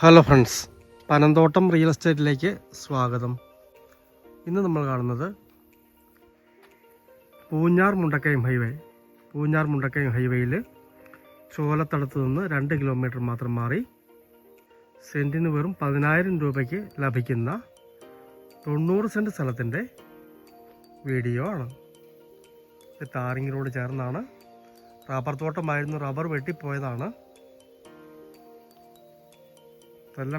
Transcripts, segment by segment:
Hello friends Panamthottam real എസ്റ്റേറ്റിലേക്ക് സ്വാഗതം. ഇന്ന് നമ്മൾ കാണുന്നത് പൂഞ്ഞാർ മുണ്ടക്കയം ഹൈവേ. പൂഞ്ഞാർ മുണ്ടക്കയം ഹൈവേയിൽ ചോലത്തടത്ത് നിന്ന് രണ്ട് കിലോമീറ്റർ മാത്രം മാറി സെന്റിന് വെറും പതിനായിരം രൂപയ്ക്ക് ലഭിക്കുന്ന തൊണ്ണൂറ് സെന്റ് സ്ഥലത്തിന്റെ വീഡിയോ ആണ്. റോഡ് ചേർന്നാണ്. റബ്ബർ തോട്ടമായിരുന്നു റബ്ബർ വെട്ടിപ്പോയതാണ്.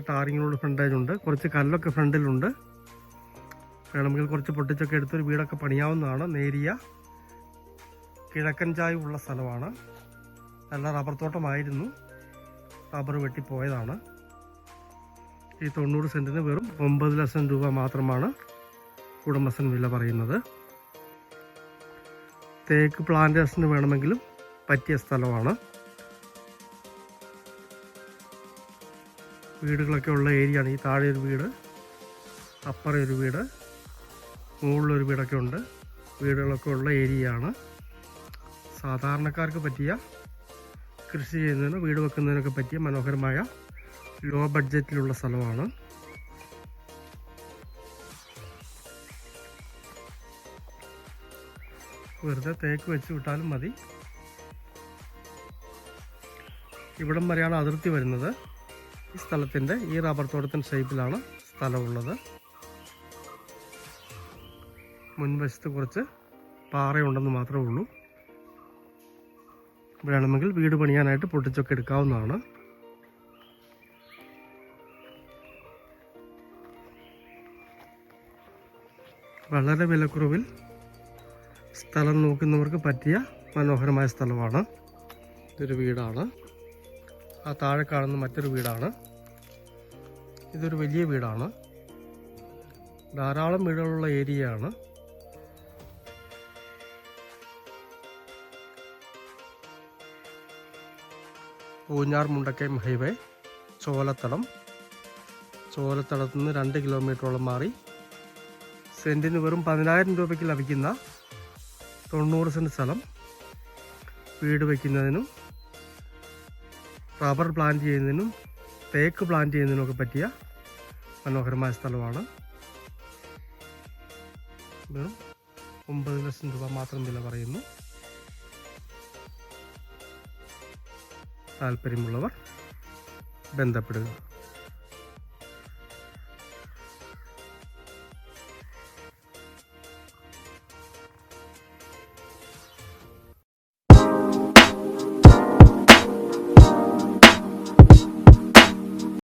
ടാറിങ്ങിനോട് ഫ്രണ്ടേജ് ഉണ്ട്. കുറച്ച് കല്ലൊക്കെ ഫ്രണ്ടിലുണ്ട് വേണമെങ്കിൽ കുറച്ച് പൊട്ടിച്ചൊക്കെ എടുത്തൊരു വീടൊക്കെ പണിയാവുന്നതാണ്. നേരിയ കിഴക്കൻ ചായവുള്ള സ്ഥലമാണ്. നല്ല റബ്ബർ തോട്ടമായിരുന്നു. റബ്ബർ വെട്ടിപ്പോയതാണ്. ഈ തൊണ്ണൂറ് സെന്റിന് വെറും ഒമ്പത് ലക്ഷം രൂപ മാത്രമാണ് കുടുംബസൻ വില പറയുന്നത്. തേക്ക് പ്ലാന്റേഷന് വേണമെങ്കിലും പറ്റിയ സ്ഥലമാണ്. വീടുകളൊക്കെ ഉള്ള ഏരിയ ആണ് ഈ താഴെ ഒരു വീട് അപ്പുറം ഒരു വീട് മുകളിലൊരു വീടൊക്കെ ഉണ്ട്. വീടുകളൊക്കെ ഉള്ള ഏരിയ ആണ് സാധാരണക്കാർക്ക് പറ്റിയ കൃഷി ചെയ്യുന്നതിന് വീട് വെക്കുന്നതിനൊക്കെ പറ്റിയ മനോഹരമായ ലോ ബഡ്ജറ്റിലുള്ള സ്ഥലമാണ്. വെറുതെ തേക്ക് വെച്ച് വിട്ടാലും മതി. ഇവിടം വരെയാണ് അതിർത്തി വരുന്നത്. ഈ സ്ഥലത്തിന്റെ ഈ റബ്ബർ തോട്ടത്തിന്റെ ഷേപ്പിലാണ് സ്ഥലമുള്ളത്. മുൻവശത്ത് കുറച്ച് പാറയുണ്ടെന്ന് മാത്രമേ ഉള്ളൂ. വേണമെങ്കിൽ വീട് പണിയാനായിട്ട് പൊട്ടിച്ചൊക്കെ എടുക്കാവുന്നതാണ്. വളരെ വിലക്കുറവിൽ സ്ഥലം നോക്കുന്നവർക്ക് പറ്റിയ മനോഹരമായ സ്ഥലമാണ്. ഇതൊരു വീടാണ്. ആ താഴെ കാണുന്ന മറ്റൊരു വീടാണ്. ഇതൊരു വലിയ വീടാണ്. ധാരാളം വീടുകളുള്ള ഏരിയയാണ്. പൂഞ്ഞാർ മുണ്ടക്കയം ഹൈവേ ചോലത്തടം ചോലത്തടത്തു നിന്ന് രണ്ട് കിലോമീറ്ററോളം മാറി. സെന്റിന് വെറും പതിനായിരം രൂപയ്ക്ക് ലഭിക്കുന്ന തൊണ്ണൂറ് സെന്റ് സ്ഥലം വീട് വയ്ക്കുന്നതിനും റബ്ബർ പ്ലാന്റ് ചെയ്യുന്നതിനും തേക്ക് പ്ലാന്റ് ചെയ്യുന്നതിനും ഒക്കെ പറ്റിയ മനോഹരമായ സ്ഥലമാണ്. ഒമ്പത് ലക്ഷം രൂപ മാത്രം വില പറയുന്നു. താല്പര്യമുള്ളവർ ബന്ധപ്പെടുക.